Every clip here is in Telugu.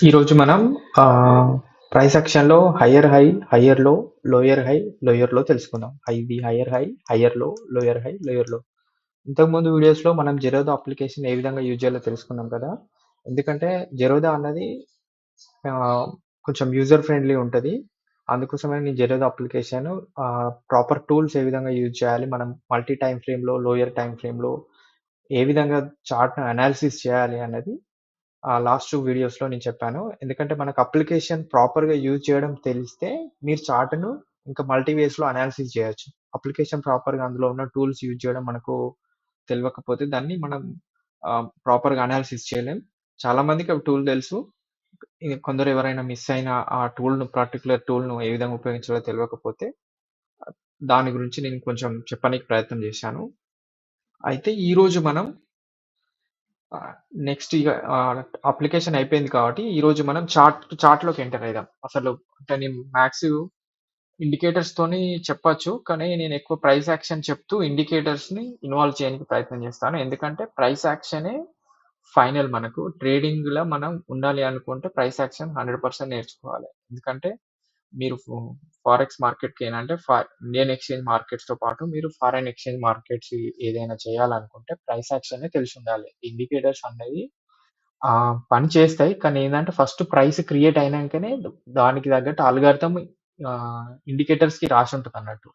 ఈరోజు మనం ప్రైస్ ప్రైస్లో హైయర్ హై, హయ్యర్లో, లోయర్ హై, లోయర్లో తెలుసుకుందాం. హై వి హైయర్ హై, హయ్యర్లో, లోయర్ హై, లోయర్లో. ఇంతకుముందు వీడియోస్‌లో మనం జెరోదా అప్లికేషన్ ఏ విధంగా యూజ్ చేయాలో తెలుసుకున్నాం కదా! ఎందుకంటే జెరోదా అన్నది కొంచెం యూజర్ ఫ్రెండ్లీ ఉంటుంది అందుకోసమే నేను జెరోదా అప్లికేషన్ ప్రాపర్ టూల్స్ ఏ విధంగా యూజ్ చేయాలి, మనం మల్టీ టైమ్ ఫ్రేమ్‌లో, లోయర్ టైమ్ ఫ్రేమ్‌లో ఏ విధంగా చార్ట్‌ని అనాలిసిస్ చేయాలి అన్నది ఆ లాస్ట్ 2 వీడియోస్‌లో నేను చెప్పాను. ఎందుకంటే మనకు అప్లికేషన్ ప్రాపర్‌గా యూజ్ చేయడం తెలిస్తే మీరు చార్ట్‌ను ఇంకా మల్టీ వేస్‌లో అనాలిసిస్ చేయొచ్చు. అప్లికేషన్ ప్రాపర్‌గా అందులో ఉన్న టూల్స్ యూజ్ చేయడం మనకు తెలియకపోతే దాన్ని మనం ప్రాపర్‌గా అనాలిసిస్ చేయలేం. చాలా మందికి టూల్ తెలుసు. కొందరు ఎవరైనా మిస్ అయిన ఆ టూల్‌ను పర్టిక్యులర్ టూల్‌ను ఏ విధంగా ఉపయోగించాలో తెలియకపోతే దాని గురించి నేను కొంచెం చెప్పడానికి ప్రయత్నం చేశాను. అయితే ఈరోజు మనం నెక్స్ట్ ఇక అప్లికేషన్ అయిపోయింది కాబట్టి ఈరోజు మనం చార్ట్ చార్ట్‌లోకి ఎంటర్ అయిదాం. అసలు అంటే నేను ఇండికేటర్స్ ఇండికేటర్స్‌తోని చెప్పచ్చు కానీ నేను ఎక్కువ ప్రైస్ యాక్షన్ చెప్తూ ఇండికేటర్స్‌ని ఇన్వాల్వ్ చేయడానికి ప్రయత్నం చేస్తాను. ఎందుకంటే ప్రైస్ యాక్షనే ఫైనల్ మనకు. ట్రేడింగ్‌లో మనం ఉండాలి అనుకుంటే ప్రైస్ యాక్షన్ 100% నేర్చుకోవాలి. ఎందుకంటే మీరు ఫారెక్స్ మార్కెట్కి ఏంటంటే ఫ ఇండియన్ ఎక్స్‌చేంజ్ మార్కెట్స్‌తో పాటు మీరు ఫారెన్ ఎక్స్‌చేంజ్ మార్కెట్స్ ఏదైనా చేయాలనుకుంటే ప్రైస్ యాక్షన్ తెలిసి ఉండాలి ఇండికేటర్స్ అనేది పని చేస్తాయి. కానీ ఏంటంటే ఫస్ట్ ప్రైస్ క్రియేట్ అయినాకనే దానికి తగ్గట్టు అల్గార్థం ఇండికేటర్స్కి రాసి ఉంటుంది అన్నట్టు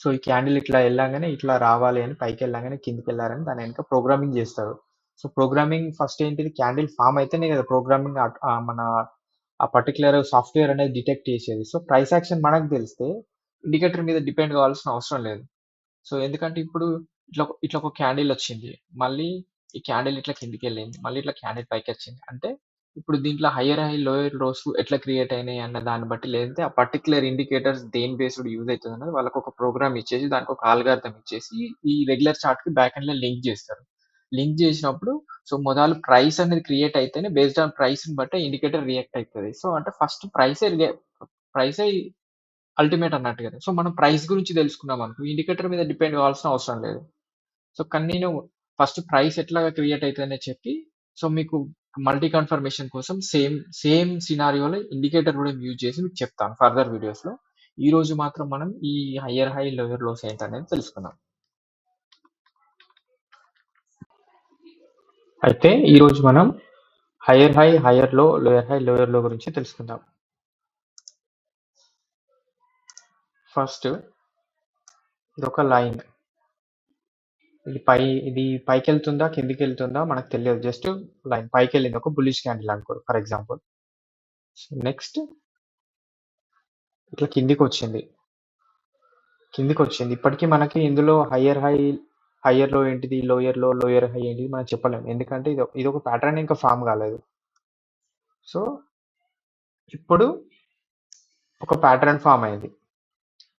సో, ఈ క్యాండిల్ ఇట్లా వెళ్ళగానే ఇట్లా రావాలి అని పైకి వెళ్ళగానే కిందికి వెళ్ళారని దాని వెనక ప్రోగ్రామింగ్ చేస్తారు. సో, ప్రోగ్రామింగ్ ఫస్ట్ ఏంటిది క్యాండిల్ ఫామ్ అయితేనే కదా ప్రోగ్రామింగ్ అట్ మన ఆ పర్టికులర్ సాఫ్ట్‌వేర్ అనేది డిటెక్ట్ చేసేది. సో, ప్రైస్ యాక్షన్ మనకు తెలిస్తే ఇండికేటర్ మీద డిపెండ్ కావాల్సిన అవసరం లేదు. సో, ఎందుకంటే ఇప్పుడు ఇట్లా ఇట్లా ఒక క్యాండిల్ వచ్చింది. మళ్ళీ ఈ క్యాండిల్ ఇట్లా కిందకెళ్ళింది. మళ్ళీ ఇట్లా క్యాండిల్ పైకొచ్చింది. అంటే ఇప్పుడు దీంట్లో హైయర్ హై, లోయర్ లోస్ ఎట్లా క్రియేట్ అయినాయి అన్న దాన్ని బట్టి లేదంటే ఆ పర్టికులర్ ఇండికేటర్స్ దేని బేస్డ్ యూజ్ అవుతుంది వాళ్ళకి ఒక ప్రోగ్రామ్ ఇచ్చేసి దానికి ఒక ఆల్గార్థం ఇచ్చేసి ఈ రెగ్యులర్ చార్ట్‌కి బ్యాక్ ఎండ్‌లో లింక్ చేస్తారు. లింక్ చేసినప్పుడు సో, మొదలు ప్రైస్ అనేది క్రియేట్ అయితేనే బేస్డ్ ఆన్ ప్రైస్‌ని బట్టే ఇండికేటర్ రియాక్ట్ అవుతుంది సో, అంటే ఫస్ట్ ప్రైసే రియ ప్రైసే అల్టిమేట్ అన్నట్టు కదా! సో, మనం ప్రైస్ గురించి తెలుసుకున్నాం అనుకో ఇండికేటర్ మీద డిపెండ్ కావాల్సిన అవసరం లేదు. సో, కానీ నేను ఫస్ట్ ప్రైస్ ఎట్లా క్రియేట్ అవుతుందనే చెప్పి సో, మీకు మల్టీ కన్ఫర్మేషన్ కోసం సేమ్ సేమ్ సినారియోలో ఇండికేటర్ కూడా యూజ్ చేసి మీకు చెప్తాను ఫర్దర్ వీడియోస్‌లో. ఈ రోజు మాత్రం మనం ఈ హైయర్ హై, లోయర్ లోస్ ఏంటనేది తెలుసుకుందాం. అయితే ఈరోజు మనం హైయర్ హై, హైయర్లో, లోయర్ హై, లోయర్లో గురించి తెలుసుకుందాం. ఫస్ట్ ఇదొక లైన్. ఇది పై ఇది పైకి వెళ్తుందా కిందికి వెళ్తుందా మనకు తెలియదు. జస్ట్ లైన్ పైకెళ్ళింది. ఒక బుల్లిష్ క్యాండిల్ అనుకో ఫర్ ఎగ్జాంపుల్. నెక్స్ట్ ఇట్లా కిందికి వచ్చింది కిందికి వచ్చింది ఇప్పటికీ మనకి ఇందులో హైయర్ హై, హయ్యర్లో లో ఏంటిది? లోయర్లో, లోయర్ హై ఏంటిది? మనం చెప్పలేం. ఎందుకంటే ఇదో ఇదొక ప్యాటర్న్ ఇంకా ఫార్మ్ కాలేదు. సో, ఇప్పుడు ఒక ప్యాటర్న్ ఫార్మ్ అయింది.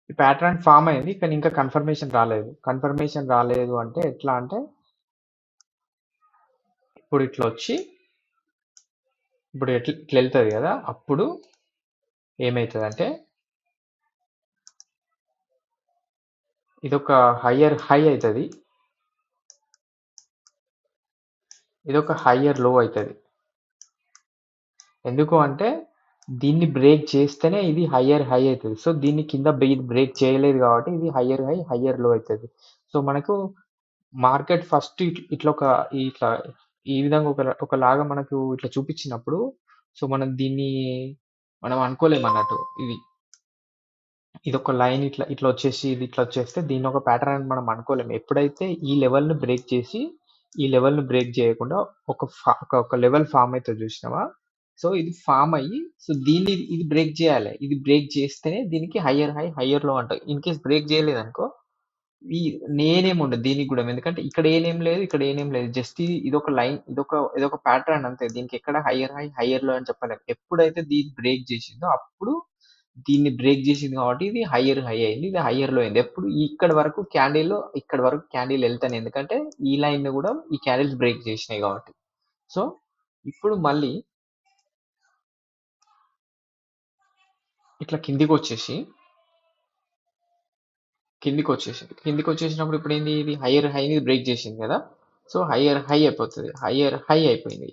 ఈ ప్యాటర్న్ ఫార్మ్ అయింది. కానీ ఇంకా కన్ఫర్మేషన్ రాలేదు. కన్ఫర్మేషన్ రాలేదు అంటే ఎట్లా అంటే ఇప్పుడు ఇట్లొచ్చి ఇప్పుడు ఎట్ల ఇట్లెళ్తది కదా! అప్పుడు ఏమైతదంటే ఇదొక హయ్యర్ హై అయితది. ఇదొక హయ్యర్లో అయితది. ఎందుకు అంటే దీన్ని బ్రేక్ చేస్తేనే ఇది హయ్యర్ హై అయితది. సో, దీన్ని కింద బి బ్రేక్ చేయలేదు కాబట్టి ఇది హైయర్ హై, హైయర్లో అయితది. సో, మనకు మార్కెట్ ఫస్ట్ ఇట్ ఇట్లొక ఇట్లా ఈ విధంగా ఒక ఒకలాగా మనకు ఇట్లా చూపించినప్పుడు సో, మనం దీన్ని మనం అనుకోలేమన్నట్టు ఇది. ఇదొక లైన్ ఇట్లా ఇట్లా వచ్చేసి ఇది ఇట్లా వచ్చేస్తే దీన్ని ఒక ప్యాటర్న్ అని మనం అనుకోలేము. ఎప్పుడైతే ఈ లెవెల్‌ని బ్రేక్ చేసి ఈ లెవెల్‌ని బ్రేక్ చేయకుండా ఒక ఫా ఒక లెవెల్ ఫార్మ్ అయితే చూసినావా? సో, ఇది ఫార్మ్ అయ్యి సో, దీన్ని ఇది బ్రేక్ చేయాలి. ఇది బ్రేక్ చేస్తేనే దీనికి హైయర్ హై, హైయర్లో అంట ఇన్ కేస్ బ్రేక్ చేయలేదనుకో ఈ నేనేముండదు దీనికి కూడా. ఎందుకంటే ఇక్కడ ఏనేం లేదు. ఇక్కడ ఏనేం లేదు. జస్ట్ ఇది ఇదొక లైన్ ఇదొక ఇదొక ప్యాటర్న్ అంతే. దీనికి ఎక్కడ హైయర్ హై, హైయర్లో అని చెప్పలేం. ఎప్పుడైతే దీన్ని బ్రేక్ చేసిందో అప్పుడు దీన్ని బ్రేక్ చేసింది కాబట్టి ఇది హయ్యర్ హై అయింది. ఇది హయ్యర్లో లో అయింది. ఎప్పుడు ఇక్కడి వరకు క్యాండిల్ ఇక్కడి వరకు క్యాండిల్ వెళ్తాను ఎందుకంటే ఈ లైన్‌ని కూడా ఈ క్యాండిల్స్ బ్రేక్ చేసినాయి కాబట్టి. సో, ఇప్పుడు మళ్ళీ ఇట్లా కిందికొచ్చేసి కిందికొచ్చేసింది. కిందికొచ్చేసినప్పుడు ఇప్పుడేంది ఇది హైయర్ హైని బ్రేక్ చేసింది కదా! సో, హయ్యర్ హై అయిపోతది. హయ్యర్ హై అయిపోయింది.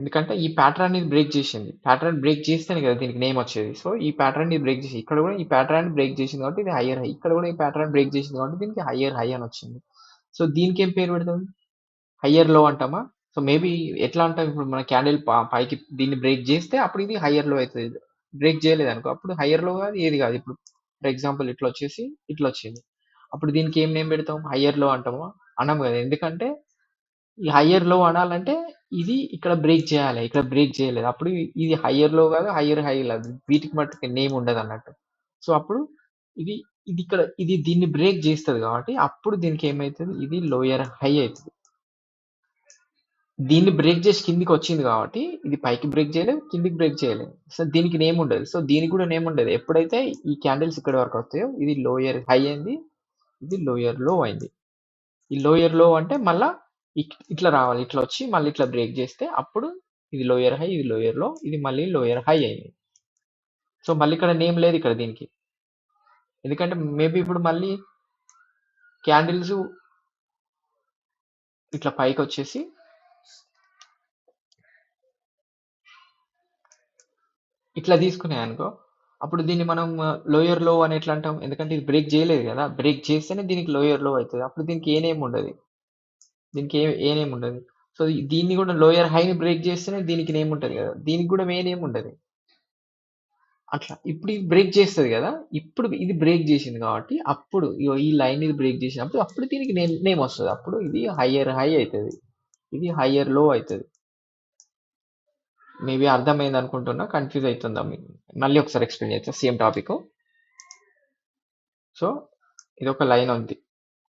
ఎందుకంటే ఈ ప్యాటర్న్ ఇది బ్రేక్ చేసింది. ప్యాటర్న్ బ్రేక్ చేస్తేనే కదా దీనికి నేమ్ వచ్చేది. సో ఈ ప్యాటర్న్ ఇది బ్రేక్ చేసి ఇక్కడ కూడా ఈ ప్యాటర్న్ బ్రేక్ చేసింది కాబట్టి ఇది హయ్యర్ హై ఇక్కడ కూడా ఈ ప్యాటర్న్ బ్రేక్ చేసింది కాబట్టి దీనికి హయ్యర్ హై అని వచ్చింది. సో దీనికి ఏం పేరు పెడతాం? హయ్యర్లో అంటామా? సో మేబీ ఎట్లా అంటాం? ఇప్పుడు మన క్యాండిల్ పైకి దీన్ని బ్రేక్ చేస్తే అప్పుడు ఇది హయ్యర్లో అవుతుంది. బ్రేక్ చేయలేదు అనుకో అప్పుడు హయ్యర్లో కాదు ఏది కాదు. ఇప్పుడు ఫర్ ఎగ్జాంపుల్ ఇట్లా వచ్చేసి ఇట్లా వచ్చింది. అప్పుడు దీనికి ఏం నేమ్ పెడతాం? హయ్యర్లో అంటామా? అనం కదా ఎందుకంటే ఈ హయ్యర్లో అనాలంటే ఇది ఇక్కడ బ్రేక్ చేయాలి ఇక్కడ బ్రేక్ చేయలేదు. అప్పుడు ఇది హయ్యర్లో కాదు హయ్యర్ హై లేదు వీటికి మట్టుకు నేమ్ ఉండదు అన్నట్టు. సో అప్పుడు ఇది ఇది ఇక్కడ ఇది దీన్ని బ్రేక్ చేస్తుంది కాబట్టి అప్పుడు దీనికి ఏమవుతుంది ఇది లోయర్ హై అవుతుంది. దీన్ని బ్రేక్ చేసి కిందికి వచ్చింది కాబట్టి ఇది పైకి బ్రేక్ చేయలేదు కిందికి బ్రేక్ చేయలేదు. సో దీనికి నేమ్ ఉండదు. సో దీనికి కూడా నేమ్ ఉండదు. ఎప్పుడైతే ఈ క్యాండిల్స్ ఇక్కడ వరకు వస్తాయో ఇది లోయర్ హై అయింది ఇది లోయర్లో అయింది. ఈ లోయర్లో అంటే మళ్ళా ఇట్లా రావాలి ఇట్లా వచ్చి మళ్ళీ ఇట్లా బ్రేక్ చేస్తే అప్పుడు ఇది లోయర్ హై ఇది లోయర్లో ఇది మళ్ళీ లోయర్ హై అయింది. సో మళ్ళీ ఇక్కడ నేమ్ లేదు ఇక్కడ దీనికి. ఎందుకంటే మేబీ ఇప్పుడు మళ్ళీ క్యాండిల్స్ ఇట్లా పైకి వచ్చేసి ఇట్లా తీసుకున్నాయి అనుకో అప్పుడు దీన్ని మనం లోయర్లో అని ఎట్లా అంటాం? ఎందుకంటే ఇది బ్రేక్ చేయలేదు కదా బ్రేక్ చేస్తేనే దీనికి లోయర్లో అవుతుంది. అప్పుడు దీనికి ఏ నేమ్ ఉండదు. దీనికి ఏ ఏ నేమ్ ఉండదు. సో దీన్ని కూడా లోయర్ హైని బ్రేక్ చేస్తేనే దీనికి నేమ్ ఉంటుంది కదా. దీనికి కూడా ఏ నేమ్ ఉండదు అట్లా. ఇప్పుడు ఇది బ్రేక్ చేస్తుంది కదా. ఇప్పుడు ఇది బ్రేక్ చేసింది కాబట్టి అప్పుడు ఈ లైన్ ఇది బ్రేక్ చేసినప్పుడు అప్పుడు దీనికి నేమ్ నేమ్ వస్తుంది. అప్పుడు ఇది హయ్యర్ హై అవుతుంది. ఇది హయ్యర్లో అవుతుంది. మేబీ అర్థమైంది అనుకుంటున్నా కన్ఫ్యూజ్ అవుతుందా మీకు మళ్ళీ ఒకసారి ఎక్స్ప్లెయిన్ చేస్తా. సేమ్ టాపిక్ సో ఇది ఒక లైన్ ఉంది.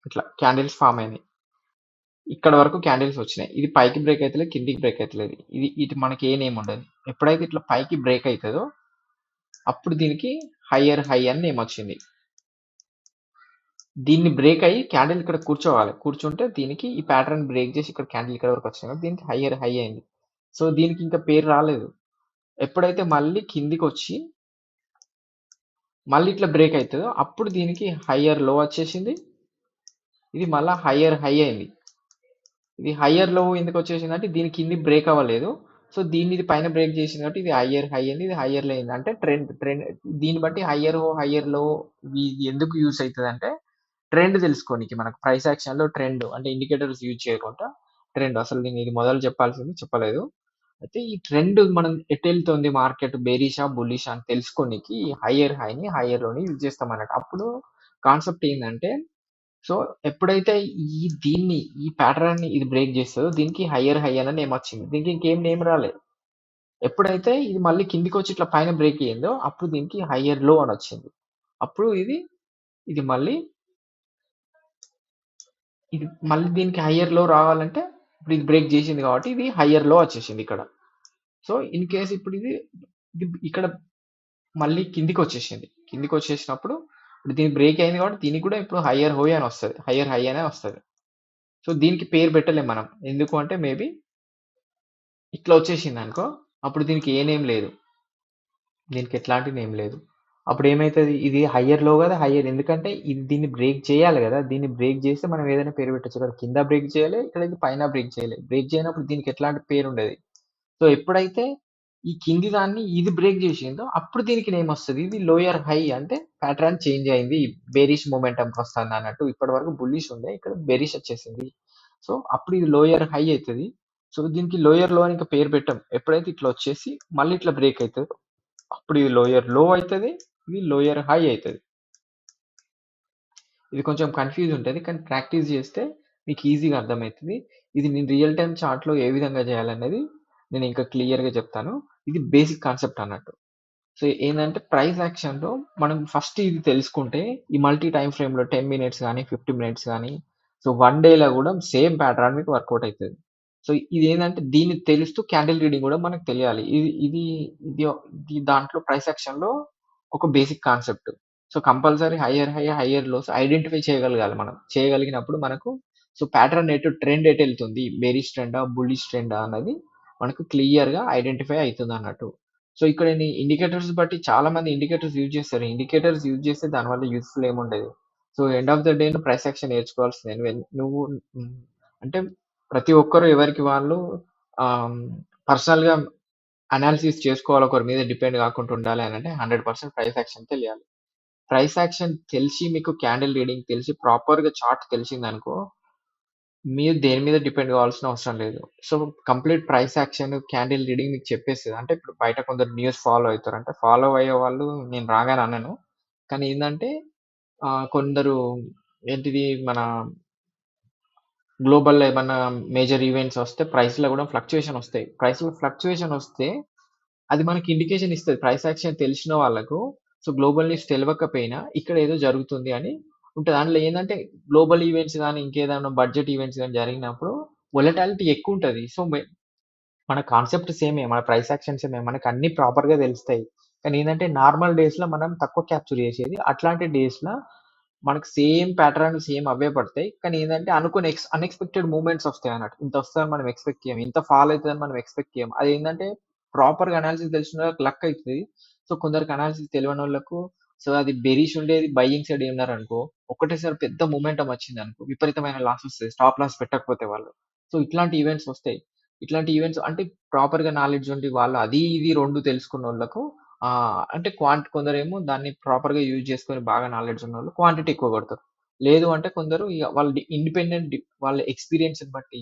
ఇట్లా క్యాండిల్స్ ఫామ్ అయినాయి. ఇక్కడ వరకు క్యాండిల్స్ వచ్చినాయి. ఇది పైకి బ్రేక్ అవుతలేదు కిందికి బ్రేక్ అవుతలేదు ఇది ఇది మనకి ఏ నేమ్ ఉండదు. ఎప్పుడైతే ఇట్లా పైకి బ్రేక్ అవుతుందో అప్పుడు దీనికి హయ్యర్ హై అని నేమ్ వచ్చింది. దీన్ని బ్రేక్ అయ్యి క్యాండిల్ ఇక్కడ కూర్చోవాలి. కూర్చుంటే దీనికి ఈ ప్యాటర్న్ బ్రేక్ చేసి ఇక్కడ క్యాండిల్ ఇక్కడ వరకు వచ్చింది. దీనికి హయ్యర్ హై అయింది. సో దీనికి ఇంకా పేరు రాలేదు. ఎప్పుడైతే మళ్ళీ కిందికి వచ్చి మళ్ళీ ఇట్లా బ్రేక్ అవుతుందో అప్పుడు దీనికి హయ్యర్లో వచ్చేసింది. ఇది మళ్ళీ హయ్యర్ హై అయింది. ఇది హయ్యర్లో ఎందుకు వచ్చేసిందంటే దీని కింది బ్రేక్ అవ్వలేదు. సో దీన్ని ఇది పైన బ్రేక్ చేసింది కాబట్టి ఇది హయ్యర్ హై అయింది ఇది హయ్యర్లో అయింది అంటే ట్రెండ్ ట్రెండ్ దీన్ని బట్టి హయ్యర్ హయ్యర్లో ఇది ఎందుకు యూస్ అవుతుంది అంటే ట్రెండ్ తెలుసుకోనికి మనకు. ప్రైస్ యాక్షన్లో ట్రెండ్ అంటే ఇండికేటర్స్ యూజ్ చేయకుండా ట్రెండ్ అసలు నేను ఇది మొదలు చెప్పాల్సింది చెప్పలేదు. అయితే ఈ ట్రెండ్ మనం ఎటు వెళ్తుంది మార్కెట్ బేరిషా బుల్లిషా అని తెలుసుకోనికి హయ్యర్ హైని హయ్యర్లోని యూజ్ చేస్తాం అన్నట్టు. అప్పుడు కాన్సెప్ట్ ఏంటంటే సో ఎప్పుడైతే ఈ దీన్ని ఈ ప్యాటర్న్ని ఇది బ్రేక్ చేస్తుందో దీనికి హయ్యర్ హై అని నేమ్ వచ్చింది. దీనికి ఇంకేం నేమ్ రాలేదు ఎప్పుడైతే ఇది మళ్ళీ కిందికి వచ్చి ఇట్లా పైన బ్రేక్ అయ్యిందో అప్పుడు దీనికి హయ్యర్లో అని వచ్చింది. అప్పుడు ఇది ఇది మళ్ళీ ఇది మళ్ళీ దీనికి హయ్యర్లో రావాలంటే ఇప్పుడు ఇది బ్రేక్ చేసింది కాబట్టి ఇది హయ్యర్లో వచ్చేసింది ఇక్కడ. సో ఇన్ కేస్ ఇప్పుడు ఇది ఇది ఇక్కడ మళ్ళీ కిందికి వచ్చేసింది. కిందికి వచ్చేసినప్పుడు ఇప్పుడు దీనికి బ్రేక్ అయింది కాబట్టి దీనికి కూడా ఇప్పుడు హయ్యర్ హోయ్ అని వస్తుంది. హయ్యర్ హై అనే వస్తుంది. సో దీనికి పేరు పెట్టలేం మనం. ఎందుకు అంటే మేబీ ఇట్లా వచ్చేసింది అనుకో అప్పుడు దీనికి ఏ నేమ్ లేదు. దీనికి ఎట్లాంటి నేమ్ లేదు. అప్పుడు ఏమవుతుంది ఇది హయ్యర్లో కదా హయ్యర్ ఎందుకంటే ఇది దీన్ని బ్రేక్ చేయాలి కదా. దీన్ని బ్రేక్ చేస్తే మనం ఏదైనా పేరు పెట్టచ్చు కదా. కింద బ్రేక్ చేయాలి ఇక్కడ ఇది పైన బ్రేక్ చేయాలి. బ్రేక్ చేయనప్పుడు దీనికి ఎట్లాంటి పేరు ఉండేది? సో ఎప్పుడైతే ఈ కింది దాన్ని ఇది బ్రేక్ చేసిందో అప్పుడు దీనికి నేమ్ వస్తుంది. ఇది లోయర్ హై అంటే ప్యాటర్న్ చేంజ్ అయింది. బెరిష్ మూమెంటంకి వస్తుంది అన్నట్టు ఇప్పటి వరకు బుల్లిష్ ఉండే ఇక్కడ బెరిష్ వచ్చేసింది. సో అప్పుడు ఇది లోయర్ హై అవుతుంది. సో దీనికి లోయర్లో అని ఇంకా పేరు పెట్టాం. ఎప్పుడైతే ఇట్లా వచ్చేసి మళ్ళీ ఇట్లా బ్రేక్ అవుతుంది అప్పుడు ఇది లోయర్లో అవుతుంది ఇది లోయర్ హై అవుతుంది. ఇది కొంచెం కన్ఫ్యూజ్ ఉంటుంది కానీ ప్రాక్టీస్ చేస్తే మీకు ఈజీగా అర్థమవుతుంది. ఇది నేను రియల్ టైం చార్ట్లో ఏ విధంగా చేయాలనేది నేను ఇంకా క్లియర్గా చెప్తాను. ఇది బేసిక్ కాన్సెప్ట్ అన్నట్టు. సో ఏంటంటే ప్రైస్ యాక్షన్లో మనం ఫస్ట్ ఇది తెలుసుకుంటే ఈ మల్టీ టైం ఫ్రేమ్లో టెన్ మినిట్స్ కానీ ఫిఫ్టీ మినిట్స్ కానీ సో వన్ డేలో కూడా సేమ్ ప్యాటర్న్ మీకు వర్కౌట్ అవుతుంది సో ఇది ఏంటంటే దీన్ని తెలుస్తూ క్యాండిల్ రీడింగ్ కూడా మనకు తెలియాలి. ఇది ఇది ఇది దాంట్లో ప్రైస్ యాక్షన్లో ఒక basic concept so compulsory higher high higher lows identify చేయగలగాలి మనం. చేయగలిగినప్పుడు మనకు సో ప్యాటర్న్ ఎటు ట్రెండ్ ఎటు వెళ్తుంది? బేరిష్ ట్రెండా బుల్లిష్ ట్రెండా అన్నది మనకు క్లియర్గా ఐడెంటిఫై అవుతుంది అన్నట్టు సో ఇక్కడ ఇండికేటర్స్ బట్టి చాలా మంది ఇండికేటర్స్ యూజ్ చేస్తారు ఇండికేటర్స్ యూజ్ చేస్తే దానివల్ల యూస్ఫుల్ ఏముండదు so end of the day price action నేర్చుకోవాల్సిందే నువ్వు నువ్వు అంటే ప్రతి ఒక్కరు ఎవరికి వాళ్ళు పర్సనల్‌గా అనాలిసిస్ చేసుకోవాలి. ఒకరి మీద డిపెండ్ కాకుండా ఉండాలి అని అంటే హండ్రెడ్ పర్సెంట్ ప్రైస్ యాక్షన్ తెలియాలి. ప్రైస్ యాక్షన్ తెలిసి మీకు క్యాండిల్ రీడింగ్ తెలిసి ప్రాపర్‌గా చార్ట్ తెలిసిందనుకో మీరు దేని మీద డిపెండ్ కావాల్సిన అవసరం లేదు. So, complete price action, candle reading మీకు చెప్పేస్తది. అంటే ఇప్పుడు బయట కొందరు న్యూస్ ఫాలో అయితారు. అంటే ఫాలో అయ్యేవాళ్ళు నేను రాంగ్ అనను. కానీ ఏందంటే ఆహ్, కొందరు ఏంటిది మన గ్లోబల్ ఏమన్నా మేజర్ ఈవెంట్స్ వస్తే ప్రైస్‌లో కూడా ఫ్లక్చుయేషన్ వస్తాయి. ప్రైస్‌లో ఫ్లక్చుయేషన్ వస్తే అది మనకి ఇండికేషన్ ఇస్తది. ప్రైస్ యాక్షన్ తెలిసిన వాళ్ళకు సో, గ్లోబల్ న్యూస్ తెలవకపోయినా ఇక్కడ ఏదో జరుగుతుంది అని ఉంటుంది అందులో ఏంటంటే గ్లోబల్ ఈవెంట్స్ కానీ ఇంకేదైనా బడ్జెట్ ఈవెంట్స్ కానీ జరిగినప్పుడు వొలటాలిటీ ఉంటుంది సో, మన కాన్సెప్ట్ సేమే. మన ప్రైస్ యాక్షన్ సేమే. మనకు అన్నీ ప్రాపర్‌గా తెలుస్తాయి. కానీ ఏందంటే నార్మల్ డేస్‌లో మనం తక్కువ క్యాప్చర్ చేసేది. అట్లాంటి డేస్‌ల మనకు సేమ్ ప్యాటర్న్ సేమ్ అవే పడతాయి. కానీ ఏందంటే అనుకోని ఎక్స్ అన్‌ఎక్స్‌పెక్టెడ్ వస్తాయి అన్నట్టు ఇంత వస్తుందని మనం ఎక్స్‌పెక్ట్ చేయం. ఇంత ఫాల్ అవుతుందని మనం ఎక్స్‌పెక్ట్ చేయం. ఏంటంటే ప్రాపర్‌గా అనాలిసిస్ తెలిసిన వాళ్ళకి లక్ అవుతుంది సో, కొందరికి అనాలిసిస్ వాళ్ళకు సో, అది బెరీష్ ఉండేది బయ్యింగ్ సైడ్ ఉన్నారనుకో ఒకటేసారి పెద్ద మొమెంటమ్ వచ్చిందనుకో విపరీతమైన లాస్ వస్తాయి స్టాప్ లాస్ పెట్టకపోతే వాళ్ళు. సో, ఇట్లాంటి ఈవెంట్స్ వస్తాయి. ఇట్లాంటి ఈవెంట్స్ అంటే ప్రాపర్‌గా నాలెడ్జ్ ఉండి వాళ్ళు అది ఇది 2 తెలుసుకున్నోళ్ళకు ఆహ్, అంటే క్వాంట్ కొందరేమో దాన్ని ప్రాపర్‌గా యూజ్ చేసుకొని బాగా నాలెడ్జ్ ఉన్నోళ్ళు క్వాంటిటీ ఎక్కువ కొడతారు. లేదు అంటే కొందరు ఇగ వాళ్ళ డి ఇండిపెండెంట్ డి వాళ్ళ ఎక్స్‌పీరియన్స్‌ని బట్టి,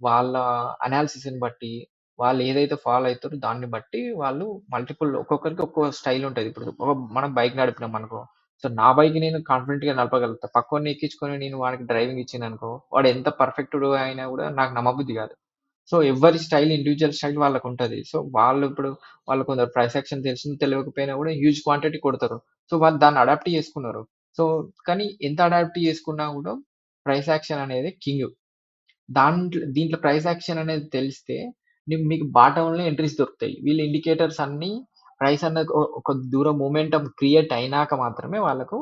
వాళ్ళ అనాలిసిస్‌ని బట్టి, వాళ్ళు ఏదైతే ఫాలో అయితారో దాన్ని బట్టి వాళ్ళు మల్టిపుల్ ఒక్కొక్కరికి ఒక్కో స్టైల్ ఉంటది. ఇప్పుడు ఒక మనం బైక్ నడిపినామనుకో సో, నా బైక్ నేను కాన్ఫిడెంట్‌గా నడపగలుగుతా. పక్కన ఎక్కించుకొని నేను వాడికి డ్రైవింగ్ ఇచ్చిననుకో వాడు ఎంత పర్ఫెక్ట్ అయినా కూడా నాకు నమ్మబుద్ధి కాదు. సో, ఎవ్వరి స్టైల్ ఇండివిజువల్ స్టైల్ వాళ్ళకు ఉంటుంది సో, వాళ్ళు ఇప్పుడు వాళ్ళు కొందరు ప్రైస్ యాక్షన్ తెలిసినా తెలియకపోయినా కూడా హ్యూజ్ క్వాంటిటీ కొడతారు. సో, వాళ్ళు దాన్ని అడాప్ట్ చేసుకున్నారు. సో, కానీ ఎంత అడాప్ట్ చేసుకున్నా కూడా ప్రైస్ యాక్షన్ అనేది కింగ్. దాంట్లో దీంట్లో ప్రైస్ యాక్షన్ అనేది తెలిస్తే మీకు బాటంలో ఎంట్రీస్ దొరుకుతాయి. వీళ్ళ ఇండికేటర్స్ అన్నీ ప్రైస్ అన్నది ఒక దూరం మూమెంటం క్రియేట్ అయినాక మాత్రమే వాళ్ళకు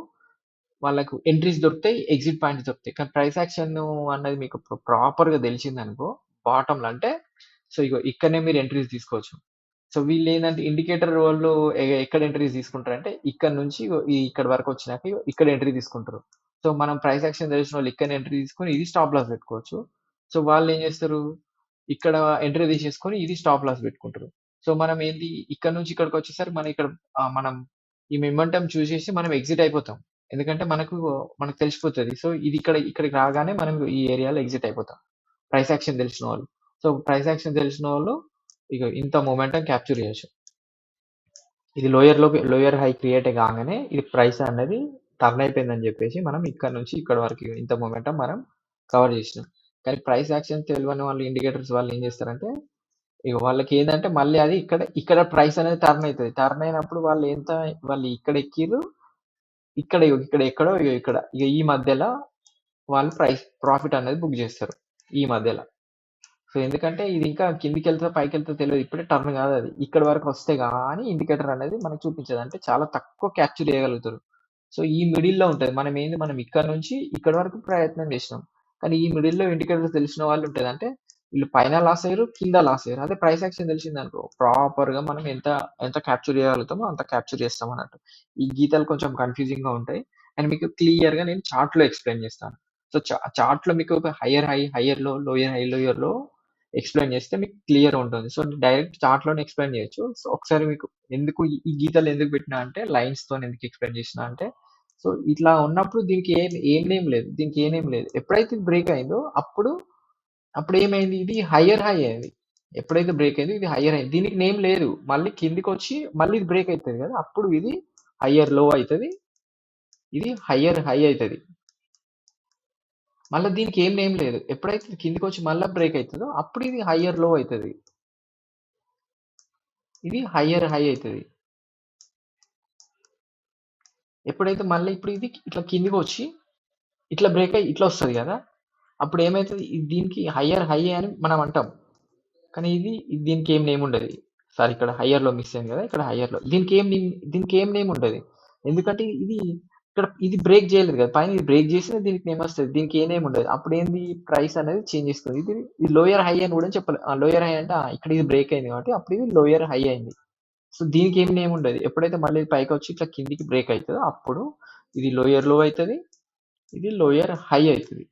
వాళ్ళకు ఎంట్రీస్ దొరుకుతాయి. ఎగ్జిట్ పాయింట్స్ దొరుకుతాయి. కానీ ప్రైస్ యాక్షన్ అన్నది మీకు ప్రాపర్గా తెలిసింది అనుకో బాటంలో అంటే సో, ఇగో ఇక్కడనే మీరు ఎంట్రీస్ తీసుకోవచ్చు. సో, వీళ్ళు ఏంటంటే ఇండికేటర్ వాళ్ళు ఎక్కడ ఎంట్రీస్ తీసుకుంటారంటే ఇక్కడ నుంచి ఇక్కడ వరకు వచ్చినాక ఇక్కడ ఎంట్రీ తీసుకుంటారు. సో, మనం ప్రైస్ యాక్షన్ తెలిసినోళ్ళు ఇక్కడ ఎంట్రీ తీసుకొని ఇది స్టాప్ లాస్ పెట్టుకోవచ్చు. సో, వాళ్ళు ఏం చేస్తారు ఇక్కడ ఎంట్రీ తీసేసుకొని ఇది స్టాప్ లాస్ పెట్టుకుంటారు. సో, మనం ఏంది ఇక్కడ నుంచి ఇక్కడికి వచ్చేసరికి మనం ఇక్కడ మనం ఈ మొమెంటమ్ చూసేసి మనం ఎగ్జిట్ అయిపోతాం. ఎందుకంటే మనకు మనకు తెలిసిపోతుంది సో, ఇది ఇక్కడ ఇక్కడికి రాగానే మనం ఈ ఏరియాలో ఎగ్జిట్ అయిపోతాం. ప్రైస్ యాక్షన్ తెలిసిన వాళ్ళు సో, ప్రైస్ యాక్షన్ తెలిసిన వాళ్ళు ఇక ఇంత మొమెంటం క్యాప్చర్ చేయొచ్చు. ఇది లోయర్‌లోకి లోయర్ హై క్రియేట్ కాగానే ఇది ప్రైస్ అనేది టర్న్ అయిపోయిందని చెప్పేసి మనం ఇక్కడ నుంచి ఇక్కడ వరకు ఇంత మొమెంటం మనం కవర్ చేసినాం. కానీ ప్రైస్ యాక్షన్ తెలియని వాళ్ళు ఇండికేటర్స్ వాళ్ళు ఏం చేస్తారంటే ఇక వాళ్ళకి ఏంటంటే మళ్ళీ అది ఇక్కడ ఇక్కడ ప్రైస్ అనేది టర్న్ అవుతుంది టర్న్ అయినప్పుడు వాళ్ళు ఎంత వాళ్ళు ఇక్కడ ఎక్కిరు ఇక్కడ ఇగో ఇక్కడ ఎక్కడో ఇగో ఇక్కడ ఇక ఈ మధ్యలో వాళ్ళు ప్రైస్ ప్రాఫిట్ అనేది బుక్ చేస్తారు. ఈ మధ్యలో సో, ఎందుకంటే ఇది ఇంకా కిందికి వెళ్తే పైకి వెళ్తే తెలియదు ఇప్పుడే టర్న్ కాదు అది ఇక్కడ వరకు వస్తే కానీ ఇండికేటర్ అనేది మనకు చూపించదు. అంటే చాలా తక్కువ క్యాప్చర్ చేయగలుగుతారు. సో, ఈ మిడిల్‌లో ఉంటుంది మనం ఏంది మనం ఇక్కడ నుంచి ఇక్కడ వరకు ప్రయత్నం చేసినాం. కానీ ఈ మిడిల్‌లో ఇండికేటర్ తెలిసిన వాళ్ళు ఉంటుంది అంటే వీళ్ళు పైన లాస్ అయ్యారు కింద లాస్ అయ్యారు అదే ప్రైస్ యాక్షన్ ప్రాపర్ ప్రాపర్‌గా మనం ఎంత ఎంత క్యాప్చర్ చేయగలుగుతామో అంత క్యాప్చర్ చేస్తాం అన్నట్టు. ఈ గీతాలు కొంచెం కన్‌ఫ్యూజింగ్‌గా ఉంటాయి. అండ్ మీకు క్లియర్‌గా నేను చార్ట్‌లో ఎక్స్‌ప్లెయిన్ చేస్తాను. సో, చా చార్ట్‌లో మీకు హైయర్ హై, హైయర్లో, లోయర్ హై, లోయర్లో ఎక్స్‌ప్లెయిన్ చేస్తే మీకు క్లియర్ ఉంటుంది. సో, డైరెక్ట్ చార్ట్‌లోనే ఎక్స్‌ప్లెయిన్ చేయొచ్చు. సో, ఒకసారి మీకు ఎందుకు ఈ గీతాలు ఎందుకు పెట్టినా అంటే లైన్స్‌తోని ఎందుకు ఎక్స్‌ప్లెయిన్ చేసినా అంటే సో, ఇట్లా ఉన్నప్పుడు దీనికి ఏం ఏం నేమ్ లేదు. దీనికి ఏ నేమ్ లేదు. ఎప్పుడైతే బ్రేక్ అయిందో అప్పుడు అప్పుడు ఏమైంది ఇది హయ్యర్ హై అయింది. ఎప్పుడైతే బ్రేక్ అయిందో ఇది హయ్యర్ అయింది. దీనికి నేమ్ లేదు. మళ్ళీ కిందకొచ్చి మళ్ళీ ఇది బ్రేక్ అయితది కదా! అప్పుడు ఇది హయ్యర్లో అయితది. ఇది హయ్యర్ హై అయితది. మళ్ళా దీనికి ఏం నేమ్ లేదు. ఎప్పుడైతే ఇది కిందకొచ్చి మళ్ళా బ్రేక్ అయితదో అప్పుడు ఇది హైయర్లో అయితది. ఇది హయ్యర్ హై అయితది. ఎప్పుడైతే మళ్ళీ ఇప్పుడు ఇది ఇట్లా కిందకొచ్చి ఇట్లా బ్రేక్ అయ్యి ఇట్లా వస్తది కదా! అప్పుడు ఏమవుతుంది దీనికి హైయర్ హై అని మనం అంటాం. కానీ ఇది దీనికి ఏం నేమ్ ఉండదు సారీ ఇక్కడ హయ్యర్లో మిస్ అయింది కదా! ఇక్కడ హైయర్‌లో దీనికి ఏం నేమ్ దీనికి ఏం నేమ్ ఉండదు ఎందుకంటే ఇది ఇక్కడ ఇది బ్రేక్ చేయలేదు కదా! పైన ఇది బ్రేక్ చేసిన దీనికి నేమ్ వస్తుంది దీనికి ఏ నేమ్ ఉండదు. అప్పుడు ఏంది ప్రైస్ అనేది చేంజ్ చేస్తుంది. ఇది ఇది లోయర్ హై అని కూడా చెప్పలేదు లోయర్ హై అంటే ఇక్కడ ఇది బ్రేక్ అయింది కాబట్టి అప్పుడు ఇది లోయర్ హై అయింది. సో, దీనికి ఏం నేమ్ ఉండదు. ఎప్పుడైతే మళ్ళీ పైకి వచ్చి ఇట్లా కిందికి బ్రేక్ అవుతుందో అప్పుడు ఇది లోయర్లో అవుతుంది ఇది లోయర్ హై అవుతుంది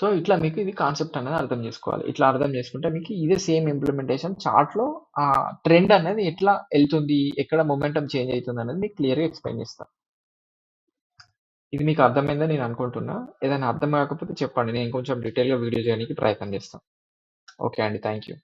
సో, ఇట్లా మీకు ఇది కాన్సెప్ట్ అనేది అర్థం చేసుకోవాలి. ఇట్లా అర్థం చేసుకుంటే మీకు ఇదే సేమ్ ఇంప్లిమెంటేషన్ చార్ట్‌లో ఆ ట్రెండ్ అనేది ఎట్లా వెళ్తుంది ఎక్కడ మొమెంటం చేంజ్ అవుతుంది అనేది మీకు క్లియర్‌గా ఎక్స్‌ప్లెయిన్ చేస్తా. ఇది మీకు అర్థమైందని నేను అనుకుంటున్నా. ఏదైనా అర్థం కాకపోతే చెప్పండి. నేను కొంచెం డీటెయిల్‌గా వీడియో చేయడానికి ప్రయత్నం చేస్తాను ఓకే అండి. Thank you.